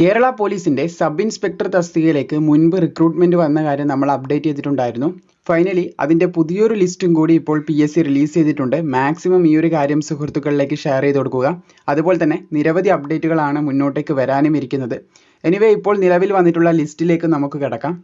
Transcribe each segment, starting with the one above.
കേരള പോലീസിന്റെ sub inspector തസ്തികയിലേക്ക് മുൻപ് റിക്രൂട്ട്മെന്റ് വന്ന കാര്യം നമ്മൾ അപ്ഡേറ്റ് ചെയ്തിട്ടുണ്ടായിരുന്നു. ഫൈനലി അതിന്റെ പുതിയൊരു ലിസ്റ്റും കൂടി ഇപ്പോൾ പി എസ് സി റിലീസ് ചെയ്തിട്ടുണ്ട്. മാക്സിമം ഈ ഒരു കാര്യം സുഹൃത്തുക്കളിലേക്ക് ഷെയർ ചെയ്ത് കൊടുക്കുക. അതുപോലെ തന്നെ നിരവധി അപ്ഡേറ്റുകളാണ് മുന്നോട്ടേക്ക് വരാനും ഇരിക്കുന്നത്. എനിവേ ഇപ്പോൾ നിലവിൽ വന്നിട്ടുള്ള ലിസ്റ്റിലേക്ക് നമുക്ക് കിടക്കാം.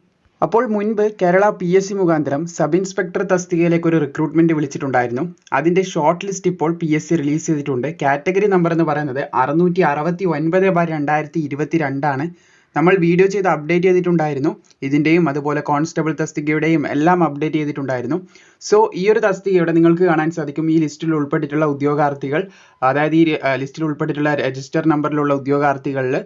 അപ്പോൾ മുൻപ് കേരള പി എസ് സി മുഖാന്തരം സബ് ഇൻസ്പെക്ടർ തസ്തികയിലേക്ക് ഒരു റിക്രൂട്ട്മെന്റ് വിളിച്ചിട്ടുണ്ടായിരുന്നു. അതിന്റെ ഷോർട്ട് ലിസ്റ്റ് ഇപ്പോൾ പി എസ് സി റിലീസ് ചെയ്തിട്ടുണ്ട്. കാറ്റഗറി നമ്പർ എന്ന് പറയുന്നത് അറുന്നൂറ്റി അറുപത്തി ഒൻപത് ബാർ രണ്ടായിരത്തി ഇരുപത്തി രണ്ടാണ് നമ്മൾ വീഡിയോ ചെയ്ത് അപ്ഡേറ്റ് ചെയ്തിട്ടുണ്ടായിരുന്നു. ഇതിന്റെയും അതുപോലെ കോൺസ്റ്റബിൾ തസ്തികയുടെയും എല്ലാം അപ്ഡേറ്റ് ചെയ്തിട്ടുണ്ടായിരുന്നു. സോ ഈ ഒരു തസ്തികയുടെ നിങ്ങൾക്ക് കാണാൻ സാധിക്കും. ഈ ലിസ്റ്റിൽ ഉൾപ്പെട്ടിട്ടുള്ള ഉദ്യോഗാർത്ഥികൾ അതായത് ഈ ലിസ്റ്റിൽ ഉൾപ്പെട്ടിട്ടുള്ള രജിസ്റ്റർ നമ്പറിലുള്ള ഉദ്യോഗാർത്ഥികളിൽ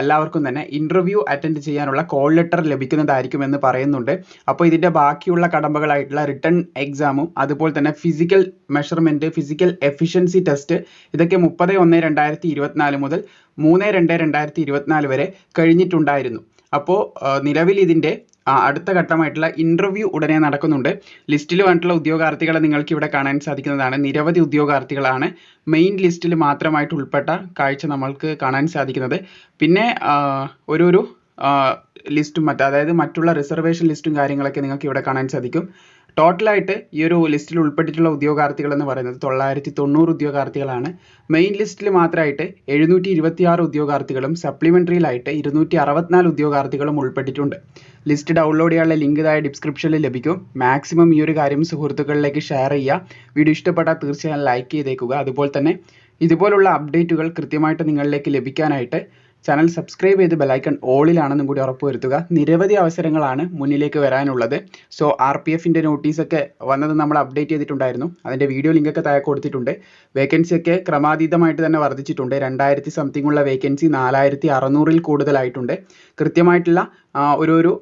എല്ലാവർക്കും തന്നെ ഇന്റർവ്യൂ അറ്റൻഡ് ചെയ്യാനുള്ള കോൾ ലെറ്റർ ലഭിക്കുന്നതായിരിക്കും എന്ന് പറയുന്നുണ്ട്. അപ്പോൾ ഇതിന്റെ ബാക്കിയുള്ള കടമ്പകളായിട്ടുള്ള റിട്ടേൺ എക്സാമും അതുപോലെ തന്നെ physical measurement physical efficiency test ഇതൊക്കെ മുപ്പത് ഒന്ന് രണ്ടായിരത്തി ഇരുപത്തിനാല് മുതൽ മൂന്ന് രണ്ട് രണ്ടായിരത്തി ഇരുപത്തിനാല് വരെ കഴിഞ്ഞിട്ടുണ്ടായിരുന്നു. അപ്പോൾ നിലവിൽ ഇതിന്റെ അടുത്ത ഘട്ടമായിട്ടുള്ള ഇന്റർവ്യൂ ഉടനെ നടക്കുന്നുണ്ട്. ലിസ്റ്റിൽ വന്നിട്ടുള്ള ഉദ്യോഗാർത്ഥികളെ നിങ്ങൾക്ക് ഇവിടെ കാണാൻ സാധിക്കുന്നതാണ്. നിരവധി ഉദ്യോഗാർത്ഥികളാണ് മെയിൻ ലിസ്റ്റിൽ മാത്രമായിട്ട് ഉൾപ്പെട്ട കാഴ്ച നമ്മൾക്ക് കാണാൻ സാധിക്കുന്നത്. പിന്നെ ഒരു ലിസ്റ്റും മറ്റ് അതായത് മറ്റുള്ള റിസർവേഷൻ ലിസ്റ്റും കാര്യങ്ങളൊക്കെ നിങ്ങൾക്ക് ഇവിടെ കാണാൻ സാധിക്കും. ടോട്ടലായിട്ട് ഈ ഒരു ലിസ്റ്റിൽ ഉൾപ്പെട്ടിട്ടുള്ള ഉദ്യോഗാർത്ഥികൾ എന്ന് പറയുന്നത് തൊള്ളായിരത്തി തൊണ്ണൂറ് ഉദ്യോഗാർത്ഥികളാണ്. മെയിൻ ലിസ്റ്റിൽ മാത്രമായിട്ട് എഴുന്നൂറ്റി ഇരുപത്തി ആറ് ഉദ്യോഗാർത്ഥികളും സപ്ലിമെന്ററിയിലായിട്ട് ഇരുന്നൂറ്റി അറുപത്തിനാല് ഉദ്യോഗാർത്ഥികളും ഉൾപ്പെട്ടിട്ടുണ്ട്. ലിസ്റ്റ് ഡൗൺലോഡ് ചെയ്യാനുള്ള ലിങ്ക് താഴെ ഡിസ്ക്രിപ്ഷനിൽ ലഭിക്കും. മാക്സിമം ഈ ഒരു കാര്യം സുഹൃത്തുക്കളിലേക്ക് ഷെയർ ചെയ്യുക. വീഡിയോ ഇഷ്ടപ്പെട്ടാൽ തീർച്ചയായും ലൈക്ക് ചെയ്തേക്കുക. അതുപോലെ തന്നെ ഇതുപോലുള്ള അപ്ഡേറ്റുകൾ കൃത്യമായിട്ട് നിങ്ങളിലേക്ക് ലഭിക്കാനായിട്ട് ചാനൽ സബ്സ്ക്രൈബ് ചെയ്ത് ബെലൈക്കൺ ഓളിലാണെന്നും കൂടി ഉറപ്പുവരുത്തുക നിരവധി അവസരങ്ങളാണ് മുന്നിലേക്ക് വരാനുള്ളത്. സോ ആർ പി എഫിന്റെ നോട്ടീസൊക്കെ വന്നത് നമ്മൾ അപ്ഡേറ്റ് ചെയ്തിട്ടുണ്ടായിരുന്നു. അതിന്റെ വീഡിയോ ലിങ്കൊക്കെ താഴെ കൊടുത്തിട്ടുണ്ട്. വേക്കൻസിയൊക്കെ ക്രമാതീതമായിട്ട് തന്നെ വർദ്ധിച്ചിട്ടുണ്ട്. രണ്ടായിരത്തി സംതിങ് ഉള്ള വേക്കൻസി നാലായിരത്തി അറുന്നൂറിൽ കൂടുതലായിട്ടുണ്ട്. കൃത്യമായിട്ടുള്ള ഒരു ഒരു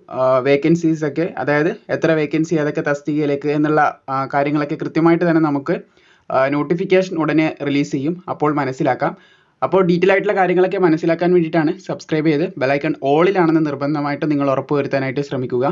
വേക്കൻസീസ് ഒക്കെ അതായത് എത്ര വേക്കൻസി ഏതൊക്കെ തസ്തികയിലേക്ക് എന്നുള്ള കാര്യങ്ങളൊക്കെ കൃത്യമായിട്ട് തന്നെ നമുക്ക് നോട്ടിഫിക്കേഷൻ ഉടനെ റിലീസ് ചെയ്യും. അപ്പോൾ മനസ്സിലാക്കാം. അപ്പോൾ ഡീറ്റെയിൽ ആയിട്ടുള്ള കാര്യങ്ങളൊക്കെ മനസ്സിലാക്കാൻ വേണ്ടിയിട്ടാണ്. സബ്സ്ക്രൈബ് ചെയ്ത് ബെലൈക്കൺ ഓളിലാണെന്ന് നിർബന്ധമായിട്ടും നിങ്ങൾ ഉറപ്പ് വരുത്താനായിട്ട് ശ്രമിക്കുക.